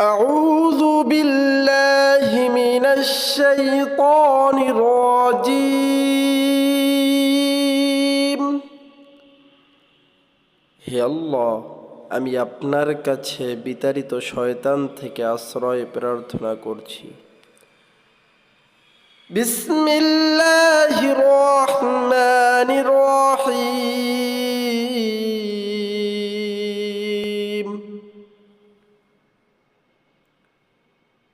أعوذ بالله من الشيطان الرجيم হে আল্লাহ আমি আপনার কাছে বিতাড়িত শয়তান থেকে আশ্রয় প্রার্থনা করছি বিসমিল্লাহির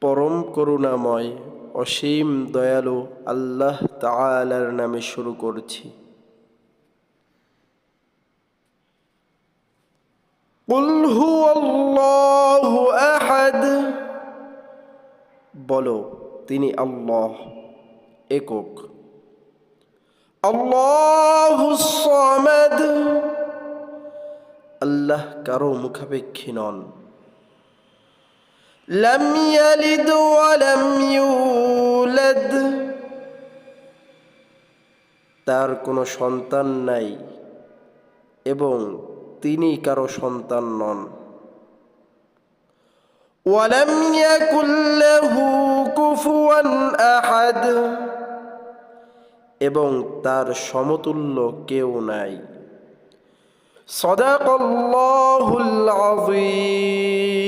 পরম করুণাময় অসীম দয়ালু আল্লাহ তালার নামে শুরু করছি। বলো তিনি আল্লাহ একক। আল্লাহ কারও মুখাপেক্ষী নন। لم يلد ولم يولد তার কোনো সন্তান নাই এবং তিনি কারো সন্তান নন ولم يكن له كفوا أحد এবং তার সমতুল্য কেউ নাই صدق الله العظيم